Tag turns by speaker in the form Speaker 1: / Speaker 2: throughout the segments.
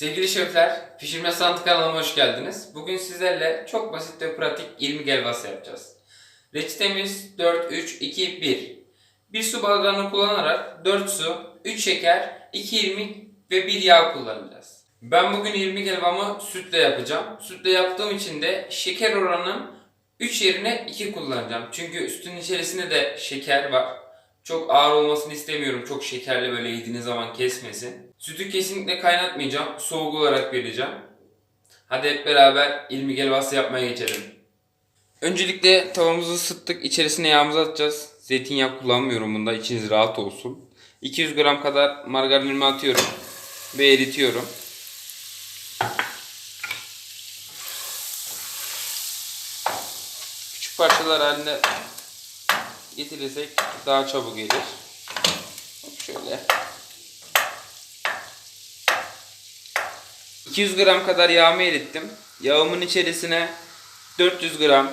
Speaker 1: Sevgili şefler, Pişirme Sanatı kanalıma hoş geldiniz. Bugün sizlerle çok basit ve pratik irmik helvası yapacağız. Reçetemiz 4, 3, 2, 1. Bir su bardağını kullanarak 4 su, 3 şeker, 2 irmik ve 1 yağ kullanacağız. Ben bugün irmik helvamı sütle yapacağım. Sütle yaptığım için de şeker oranım 3 yerine 2 kullanacağım. Çünkü sütün içerisinde de şeker var. Çok ağır olmasını istemiyorum. Çok şekerli böyle yediğiniz zaman kesmesin. Sütü kesinlikle kaynatmayacağım. Soğuk olarak vereceğim. Hadi hep beraber ilmi helvası yapmaya geçelim. Öncelikle tavamızı ısıttık. İçerisine yağımızı atacağız. Zeytinyağı kullanmıyorum bunda. İçiniz rahat olsun. 200 gram kadar margarinimi atıyorum. Ve eritiyorum. Küçük parçalar halinde getirirsek daha çabuk gelir. Şöyle. 200 gram kadar yağımı erittim. Yağımın içerisine 400 gram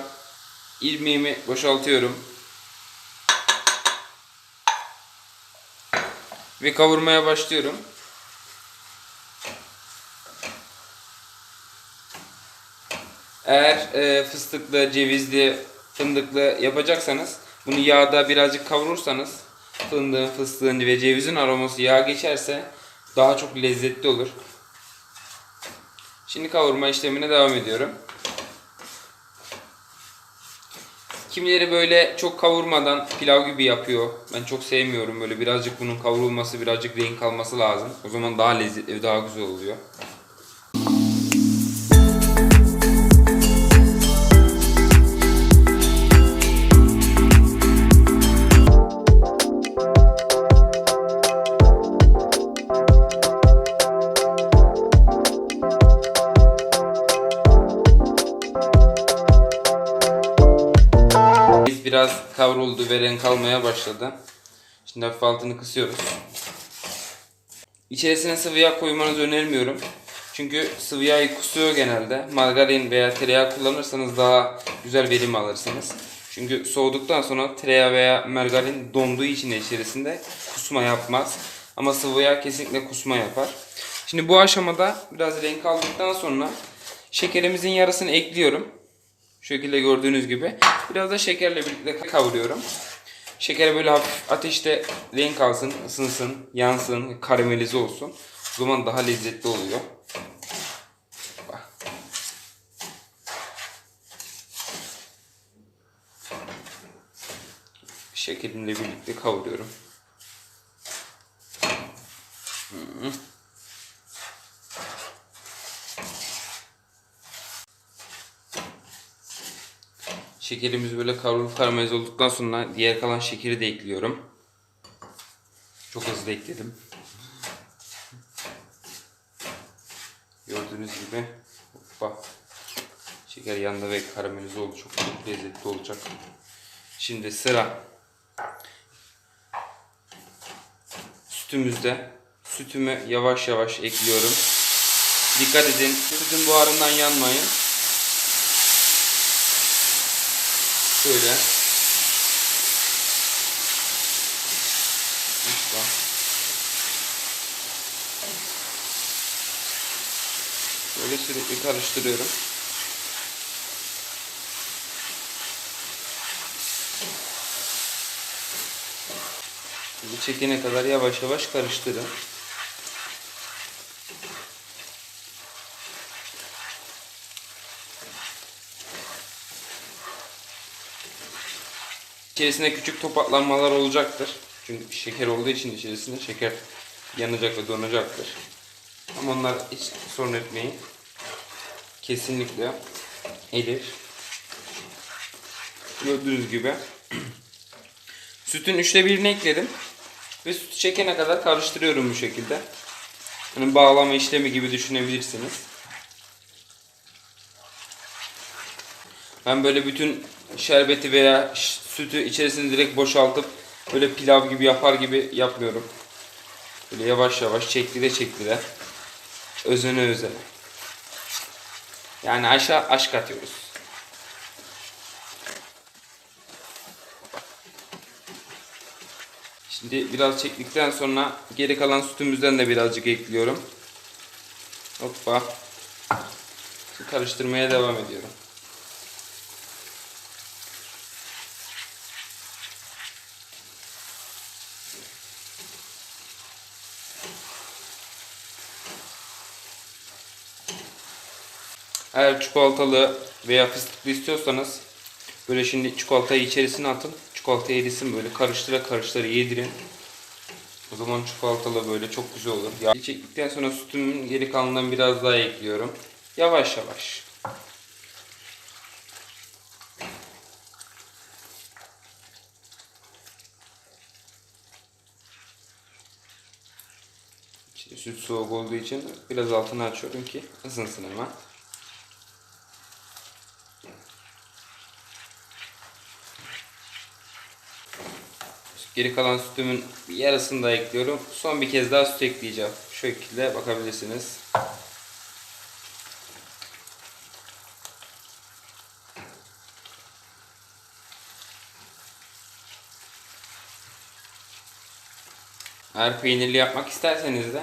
Speaker 1: irmiğimi boşaltıyorum. Ve kavurmaya başlıyorum. Eğer e, fıstıklı, cevizli, fındıklı yapacaksanız bunu yağda birazcık kavurursanız fındığın, fıstığın ve cevizin aroması yağa geçerse daha çok lezzetli olur. Şimdi kavurma işlemine devam ediyorum. Kimileri böyle çok kavurmadan pilav gibi yapıyor. Ben çok sevmiyorum. Böyle birazcık bunun kavrulması, birazcık renk alması lazım. O zaman daha lezzetli daha güzel oluyor. Biraz kavruldu ve renk almaya başladı. Şimdi hafif altını kısıyoruz. İçerisine sıvı yağ koymanızı önermiyorum. Çünkü sıvı yağ kusuyor genelde. Margarin veya tereyağı kullanırsanız daha güzel verim alırsınız. Çünkü soğuduktan sonra tereyağı veya margarin donduğu için de içerisinde kusma yapmaz. Ama sıvı yağ kesinlikle kusma yapar. Şimdi bu aşamada biraz renk aldıktan sonra şekerimizin yarısını ekliyorum. Şu şekilde gördüğünüz gibi. Biraz da şekerle birlikte kavuruyorum. Şeker böyle hafif ateşte renk alsın, ısınsın, yansın, karamelize olsun. O zaman daha lezzetli oluyor. Bak. Şekerimle birlikte kavuruyorum. Hı. Şekerimiz böyle kavrulup karamelize olduktan sonra diğer kalan şekeri de ekliyorum. Çok hızlı ekledim. Gördüğünüz gibi hoppa. Şeker yanında ve karamelize oldu. Çok, lezzetli olacak. Şimdi sıra sütümüzde. Sütümü yavaş yavaş ekliyorum. Dikkat edin sütün buharından yanmayın. Şöyle. İşte. Böyle sürekli karıştırıyorum. Şimdi çekene kadar yavaş yavaş karıştırın. İçerisinde küçük topaklanmalar olacaktır. Çünkü şeker olduğu için içerisinde şeker yanacak ve donacaktır. Ama onlar hiç sorun etmeyin. Kesinlikle erir. Gördüğünüz gibi sütün üçte birini ekledim. Ve sütü çekene kadar karıştırıyorum bu şekilde. Hani bağlama işlemi gibi düşünebilirsiniz. Ben böyle bütün şerbeti veya sütü içerisine direkt boşaltıp böyle pilav gibi yapar gibi yapmıyorum. Böyle yavaş yavaş çektire çektire özene özene. Yani aşağı aşk atıyoruz. Şimdi biraz çektikten sonra geri kalan sütümüzden de birazcık ekliyorum. Hoppa. Karıştırmaya devam ediyorum. Eğer çikolatalı veya fıstıklı istiyorsanız böyle şimdi çikolatayı içerisine atın. Çikolata erisin böyle karıştıra karıştıra yedirin. O zaman çikolatalı böyle çok güzel olur. Yağ çektikten sonra sütümün geri kalanından biraz daha ekliyorum. Yavaş yavaş. Süt soğuk olduğu için biraz altını açıyorum ki ısınsın hemen. Geri kalan sütümün yarısını da ekliyorum. Son bir kez daha süt ekleyeceğim. Şu şekilde bakabilirsiniz. Eğer peynirli yapmak isterseniz de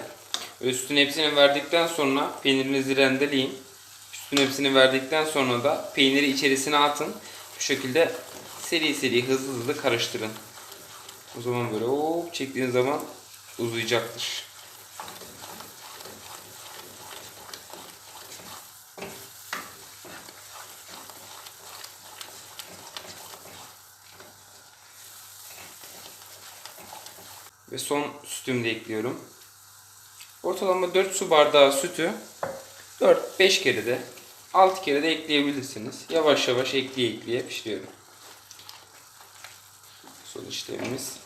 Speaker 1: üstün hepsini verdikten sonra peynirinizi rendeleyin. Üstün hepsini verdikten sonra da peyniri içerisine atın. Bu şekilde seri seri hızlı hızlı karıştırın. O zaman böyle hop çektiğiniz zaman uzayacaktır. Ve son sütümü de ekliyorum. Ortalama 4 su bardağı sütü 4-5 kere de 6 kere de ekleyebilirsiniz. Yavaş yavaş ekleye ekleye pişiriyorum. Son işlemimiz.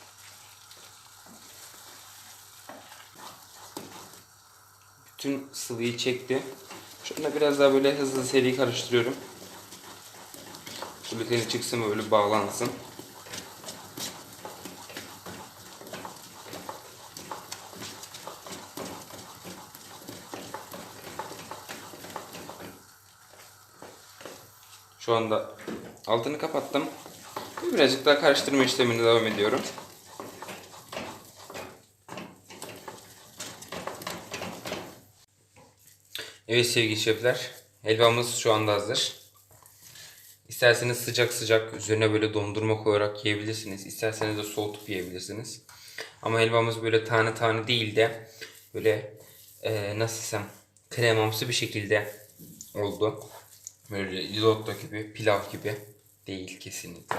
Speaker 1: Bütün sıvıyı çekti. Şunu biraz daha böyle hızlı seri karıştırıyorum. Gluteni çıksın böyle bağlansın. Şu anda altını kapattım. Birazcık daha karıştırma işlemine devam ediyorum. Evet sevgili şefler, helvamız şu anda hazır. İsterseniz sıcak sıcak üzerine böyle dondurma koyarak yiyebilirsiniz. İsterseniz de soğutup yiyebilirsiniz. Ama helvamız böyle tane tane değil de böyle e, nasıl desem kremamsı bir şekilde oldu. Böyle risotto gibi, pilav gibi değil kesinlikle.